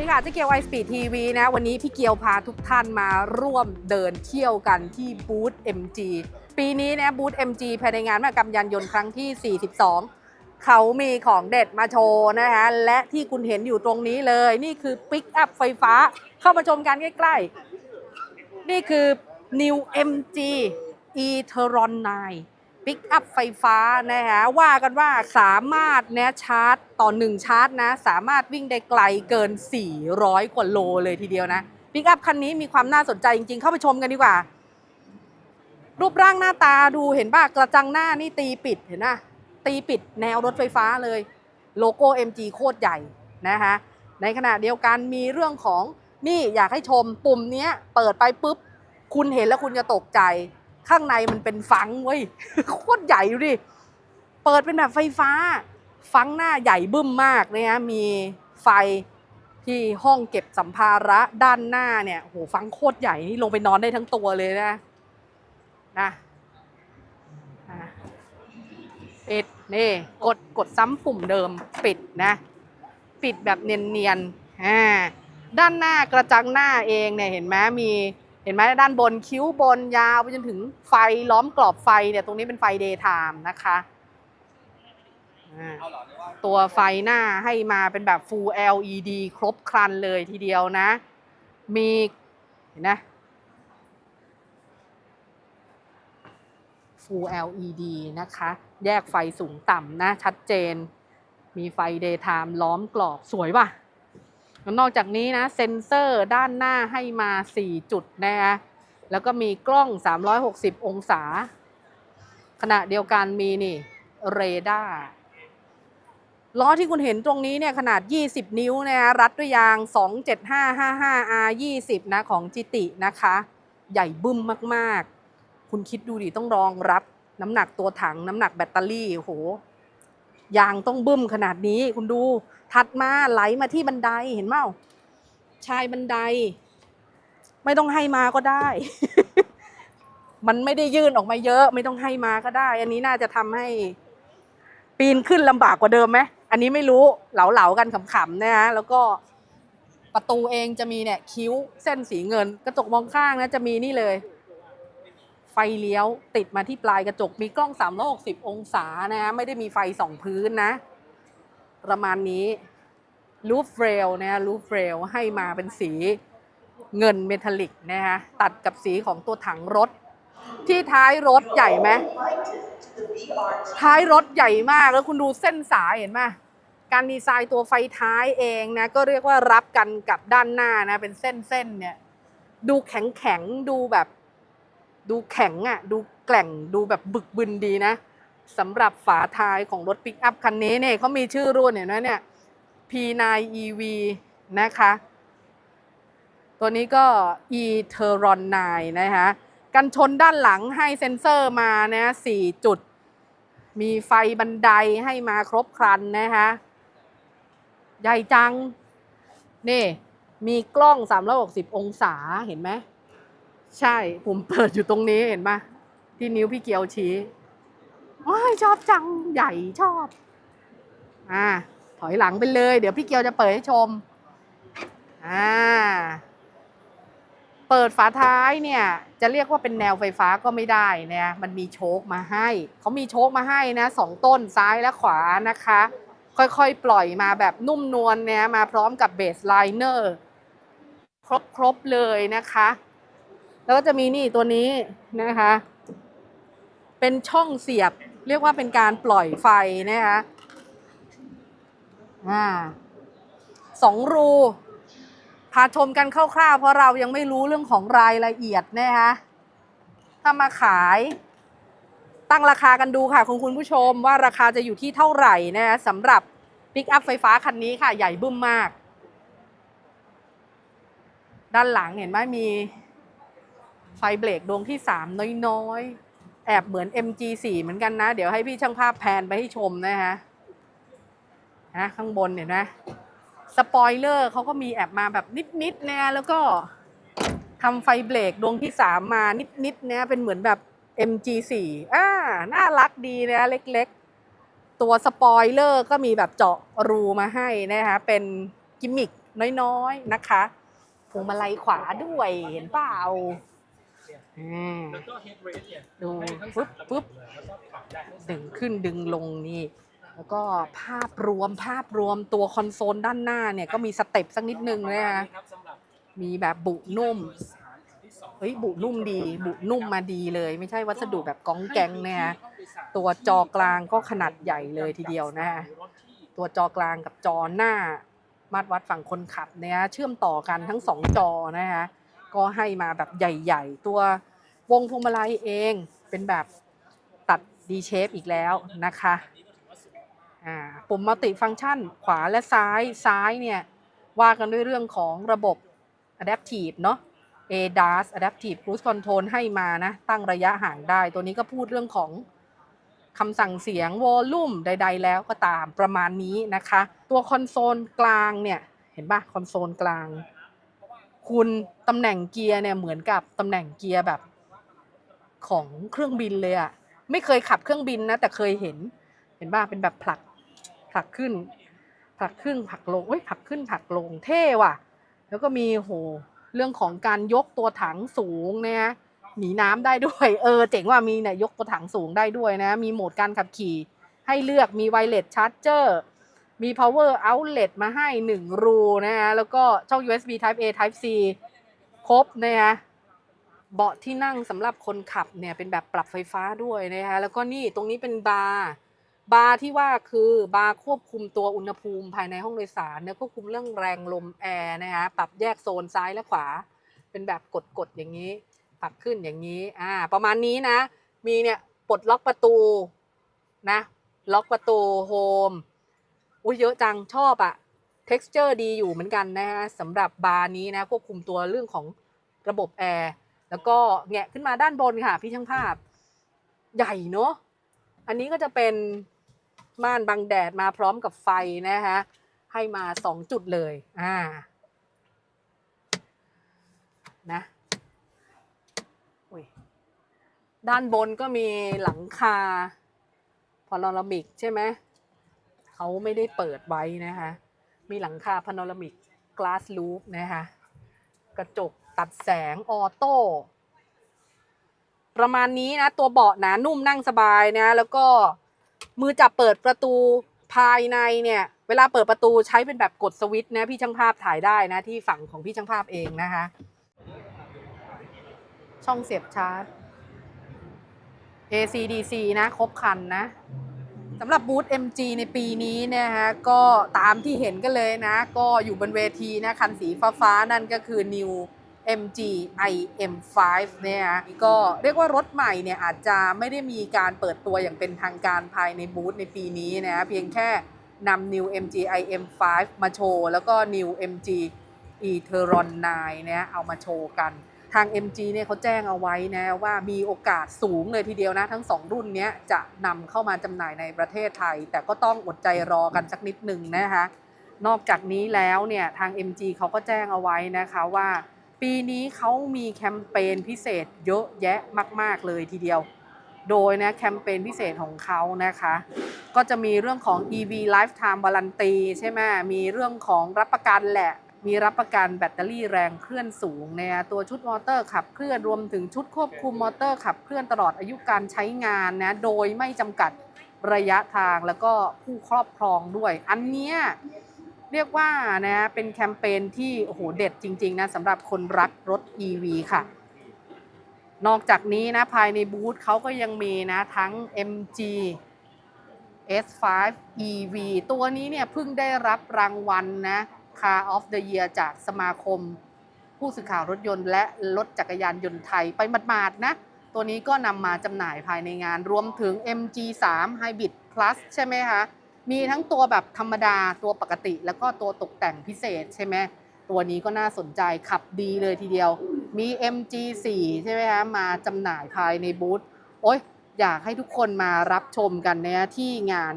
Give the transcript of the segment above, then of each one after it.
วัสดีค่ะเจ๊เกียวไอสปีดทีวีนะ วันนี้พี่เกียวพาทุกท่านมาร่วมเดินเที่ยวกันที่บูธ MG ปีนี้นะบูธ MG ภายในงานมหกรรมยานยนต์ครั้งที่ 42 เขามีของเด็ดมาโชว์นะคะและที่คุณเห็นอยู่ตรงนี้เลย นี่คือปิกอัพไฟฟ้าเข้ามาชมกันใกล้ๆ นี่คือ New MG e-tron 9 ปิกอัพไฟฟ้านะคะว่ากันว่าสามารถนะชาร์จต่อ1ชาร์จนะสามารถวิ่งได้ไกลเกิน 400 กว่าโลเลยทีเดียวนะปิกอัพคันนี้มีความน่าสนใจจริงๆ เข้าไปชมกันดีกว่า รูปร่างหน้าตาดูเห็นป่ะกระจังหน้านี่ตีปิดเห็นนะตีปิดแนวรถไฟฟ้าเลย โลโก้ MG โคตรใหญ่นะคะในขณะเดียวกันมีเรื่องของนี่อยากให้ชมปุ่มนี้เปิดไปปุ๊บ คุณเห็นแล้วคุณจะตกใจ ข้างในมันเป็นฟังเว้ยโคตรใหญ่ดูดิเปิดเป็นแบบไฟฟ้าฟังหน้าใหญ่บึ้มมากเลยนะมีไฟที่ห้องเก็บสัมภาระด้านหน้าเนี่ยโหฟังโคตรใหญ่นี่ลงไปนอนได้ทั้งตัวเลยนะนะอะปิดนี่กดกดซ้ำปุ่มเดิมปิดนะ ปิดแบบเนียนๆอ่าด้านหน้ากระจังหน้าเองเนี่ยเห็นไหมมี ห็นไหมด้านบนคิ้วบนยาวไปจนถึงไฟล้อมกรอบไฟเนี่ยตรงนี้เป็นไฟ daytime นะคะตัวไฟหน้าให้มาเป็นแบบ full LED ครบครันเลยทีเดียวนะ มีเห็นนะ full LED นะคะ แยกไฟสูงต่ำนะ ชัดเจน มีไฟ daytime ล้อมกรอบสวยป่ะ นอกจากนี้นะเซ็นเซอร์ด้านหน้าให้มา 4 จุดนะคะแล้วก็มีกล้อง 360 องศา ขณะเดียวกันมีนี่เรดาร์ล้อที่คุณเห็นตรงนี้เนี่ยขนาด 20 นิ้วนะคะรัดด้วยยาง 27555R 20 นะของจิตินะคะ ใหญ่บึ้มมากๆ คุณคิดดูดิต้องรองรับน้ำหนักตัวถังน้ำหนักแบตเตอรี่โห ยางต้องบึ้มขนาดนี้คุณดู ถัดมาไหลมาที่บันไดเห็นเมาชายบันได ไม่ต้องให้มาก็ได้ มันไม่ได้ยื่นออกมาเยอะ ไม่ต้องให้มาก็ได้ อันนี้น่าจะทำให้ ปีนขึ้นลำบากกว่าเดิมไหมอันนี้ไม่รู้เหลาๆกันขำๆนะฮะแล้วก็ประตูเองจะมีเนี่ยคิ้วเส้นสีเงิน กระจกมองข้างนะจะมีนี่เลย ไฟเลี้ยวติดมาที่ปลายกระจกมีกล้อง360 องศานะฮะไม่ได้มีไฟสองพื้นนะ ประมาณนี้ลูฟเรลนะลูฟเรลให้มาเป็นสีเงินเมทัลลิกนะคะตัดกับสีของตัวถังรถ ที่ท้ายรถใหญ่ไหมท้ายรถใหญ่มากแล้วคุณดูเส้นสายเห็นไหมการดีไซน์ตัวไฟท้ายเองนะก็เรียกว่ารับกันกับด้านหน้านะเป็นเส้นๆเนี่ยดูแข็งแข็งๆดูแบบ ดูแข็งอะ่ะดูแกล่งดูแบบบึกบึนดีนะสำหรับฝาท้ายของรถปิกอัพคันนี้เนี่ยเขามีชื่อรุ่นเห็นไหมเนี่ย P9 EV นะคะ ตัวนี้ก็ e-tron 9 นะคะ กันชนด้านหลังให้เซ็นเซอร์มานะ4จุด มีไฟบันไดให้มาครบครันนะคะใหญ่จัง นี่ มีกล้อง 360 องศาเห็นไหม ใช่ผมเปิดอยู่ตรงนี้เห็นไหมที่นิ้วพี่เกียวชี้ว้ายชอบจังใหญ่ชอบ อ่า ถอยหลังไปเลย เดี๋ยวพี่เกียวจะเปิดให้ชม อ่า เปิดฝาท้ายเนี่ย จะเรียกว่าเป็นแนวไฟฟ้าก็ไม่ได้นะมันมีโชคมาให้ เขามีโชคมาให้นะสองต้นซ้ายและขวานะคะ ค่อยๆ ปล่อยมาแบบนุ่มนวลเนี่ยมาพร้อมกับเบสไลเนอร์ ครบๆเลยนะคะ แล้วก็จะมีนี่ตัวนี้นะคะ เป็นช่องเสียบ เรียกว่าเป็นการปล่อยไฟนะคะอ่าสองรูพาชมกันคร่าวๆ เพราะเรายังไม่รู้เรื่องของรายละเอียดนะคะถ้ามาขายตั้งราคากันดูค่ะคุณคุณผู้ชมว่าราคาจะอยู่ที่เท่าไหร่นะคะสำหรับปิกอัพไฟฟ้าคันนี้ค่ะ ใหญ่บึ้มมาก ด้านหลังเห็นไหมมี ไฟเบรกดวงที่ 3 น้อยๆ แอบเหมือน MG4 เหมือนกันนะ เดี๋ยวให้พี่ช่างภาพแพนไปให้ชมนะคะนะข้างบนเห็นไหมสปอยเลอร์เขาก็มีแอบมาแบบนิดๆนะแล้วก็ทำไฟเบรกดวงที่ 3 มานิดๆนะเป็นเหมือนแบบ MG4 อ่าน่ารักดีนะเล็กๆ ตัวสปอยเลอร์ก็มีแบบเจาะรูมาให้นะคะเป็นกิมมิคน้อยๆนะคะพวงมาลัยขวาด้วยเห็นเปล่า อ่า แล้วก็เฮดเรสเนี่ยดูให้ทั้งปึ๊บสามปึ๊บระบบเลยแล้วก็ปรับได้ทั้งสามดึงขึ้นดึงลงนี่ แล้วก็ภาพรวมภาพรวมตัวคอนโซลด้านหน้าเนี่ยก็มีสเต็ปสักนิดนึงนะฮะครับสำหรับมีแบบบุนุ่มสถานที่สองเฮ้ยบุนุ่มดี บุนุ่มมาดีเลย ไม่ใช่วัสดุแบบก้องแกงนะฮะให้พื้นที่ห้องโดยสารตัวจอกลางก็ขนาดใหญ่เลยทีเดียวนะฮะรถที่ตัวจอกลางกับจอหน้า มาตรวัดฝั่งคนขับเนี่ยเชื่อมต่อกันทั้งสองจอนะฮะ ก็ให้มาแบบใหญ่ ๆ ตัววงพวงมาลัยเองเป็นแบบตัด D shape อีกแล้วนะคะอ่าปุ่มมัลติฟัง c t ชันขวาและซ้ายซ้ายเนี่ยว่ากันด้วยเรื่องของระบบ Adaptive เนาะ ADAS Adaptive Cruise Control ให้มานะตั้งระยะห่างได้ ตัวนี้ก็พูดเรื่องของคำสั่งเสียง Volume ใด ๆ แล้วก็ตามประมาณนี้นะคะ ตัวคอนโซลกลางเนี่ย เห็นปะคอนโซลกลาง คุณตำแหน่งเกียร์เนี่ยเหมือนกับตำแหน่งเกียร์แบบของเครื่องบินเลยอะไม่เคยขับเครื่องบินนะแต่เคยเห็น เห็นป่ะเป็นแบบผลักผลักขึ้นผลักขึ้นผลักลงเอ้ยผลักขึ้นผลักลงเท่ว่ะ แล้วก็มีโหเรื่องของการยกตัวถังสูงเนี่ยหนีน้ำได้ด้วย เออ เจ๋งว่ามีเนี่ยยกตัวถังสูงได้ด้วยนะ มีโหมดการขับขี่ให้เลือกมีไวเลสชาร์จเจอร์ มี power outlet มาให้ 1 รูนะฮะ แล้วก็ช่อง USB Type A Type C ครบนะฮะ เบาะที่นั่งสำหรับคนขับเนี่ยเป็นแบบปรับไฟฟ้าด้วยนะคะแล้วก็นี่ตรงนี้เป็นบาร์ บาร์ที่ว่าคือบาร์ควบคุมตัวอุณหภูมิภายในห้องโดยสารเนี่ยควบคุมเรื่องแรงลมแอร์นะคะปรับแยกโซนซ้ายและขวา เป็นแบบกดๆอย่างนี้ ปรับขึ้นอย่างนี้ อ่า ประมาณนี้นะ มีเนี่ยปลดล็อกประตูนะ ล็อกประตูโฮม อุ้ยเยอะจังชอบอะ texture ดีอยู่เหมือนกันนะฮะสำหรับบาร์นี้นะควบคุมตัวเรื่องของระบบแอร์แล้วก็แงะขึ้นมาด้านบนค่ะ พี่ช่างภาพ ใหญ่เนอะอันนี้ก็จะเป็นม่านบังแดดมาพร้อมกับไฟนะคะให้มาสองจุดเลยอ่านะด้านบนก็มีหลังคาพาโนรามิกใช่ไหม เขาไม่ได้เปิดไว้นะคะ มีหลังคาพาโนรามิก glass roof นะคะกระจกตัดแสงออโต้ประมาณนี้นะ ตัวเบาะหนานุ่มนั่งสบายนะ แล้วก็มือจับเปิดประตูภายในเนี่ย เวลาเปิดประตูใช้เป็นแบบกดสวิตช์นะพี่ช่างภาพถ่ายได้นะที่ฝั่งของพี่ช่างภาพเองนะคะ ช่องเสียบชาร์จ AC DC นะ ครบคันนะ สำหรับบูธ MG ในปีนี้เนี่ยฮะก็ตามที่เห็นกันเลยนะ ก็อยู่บนเวทีนะ คันสีฟ้าๆ นั่นก็คือ New MG IM5 เนี่ยฮะก็เรียกว่ารถใหม่เนี่ยอาจจะไม่ได้มีการเปิดตัวอย่างเป็นทางการภายในบูธในปีนี้นะเพียงแค่นำ New MG IM5 มาโชว์ แล้วก็ New MG e-tron 9เนี่ยเอามาโชว์กัน ทาง MG เนี่ยเขาแจ้งเอาไว้นะว่ามีโอกาสสูงเลยทีเดียวนะ ทั้ง 2 รุ่นนี้จะนำเข้ามาจำหน่ายในประเทศไทย แต่ก็ต้องอดใจรอกันสักนิดหนึ่งนะคะนอกจากนี้แล้วเนี่ยทาง MG เขาก็แจ้งเอาไว้นะคะว่า ปีนี้เขามีแคมเปญพิเศษเยอะแยะมาก ๆ เลยทีเดียว โดยนะแคมเปญพิเศษของเขานะคะ ก็จะมีเรื่องของ EV Lifetime Warranty ใช่ไหมมีเรื่องของรับประกันแหละ มีรับประกันแบตเตอรี่แรงเคลื่อนสูงเนี่ยตัวชุดมอเตอร์ขับเคลื่อนรวมถึงชุดควบคุมมอเตอร์ขับเคลื่อนตลอดอายุการใช้งานนะโดยไม่จำกัดระยะทางแล้วก็ผู้ครอบครองด้วย อันเนี้ยเรียกว่านะเป็นแคมเปญที่โอ้โหเด็ดจริง ๆ นะสำหรับคนรักรถ EV ค่ะ นอกจากนี้นะภายในบูธเขาก็ยังมีนะทั้ง MG S5 EV ตัวนี้เนี่ยเพิ่งได้รับรางวัลนะ Car of the Year จากสมาคม ผู้สื่อข่าวรถยนต์ และรถจักรยานยนต์ไทยไปหมาดๆนะ ตัวนี้ก็นำมาจำหน่ายภายในงานรวมถึง MG3 Hybrid Plus ใช่ไหมคะ มีทั้งตัวแบบธรรมดาตัวปกติ แล้วก็ตัวตกแต่งพิเศษใช่ไหมตัวนี้ก็น่าสนใจขับดีเลยทีเดียว มี MG4 ใช่ไหมคะมาจำหน่ายภายในบูธโอ๊ยอยากให้ทุกคนมารับชมกันนะที่งาน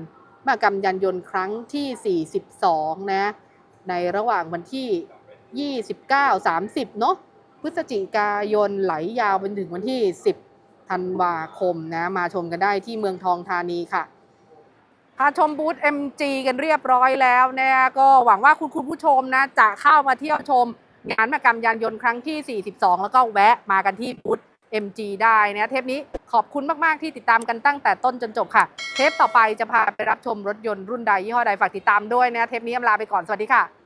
มหกรรมยานยนต์ครั้งที่ 42 นะ ในระหว่างวันที่ 29 30 เนอะพฤศจิกายนไหลยาวไปถึงวันที่ 10 ธันวาคมนะ มาชมกันได้ที่เมืองทองธานีค่ะภาชมบูธ MG กันเรียบร้อยแล้วนะก็หวังว่าคุณคุณผู้ชมนะ จะเข้ามาเที่ยวชมงานมหกรรมยานยนต์ครั้งที่ 42 แล้วก็แวะมากันที่บูธ MG ได้นะเทปนี้ขอบคุณมาก ๆ ที่ติดตามกันตั้งแต่ต้นจนจบค่ะ เทปต่อไปจะพาไปรับชมรถยนต์รุ่นใดยี่ห้อใดฝากติดตามด้วยนะเทปนี้อำลาไปก่อนสวัสดีค่ะ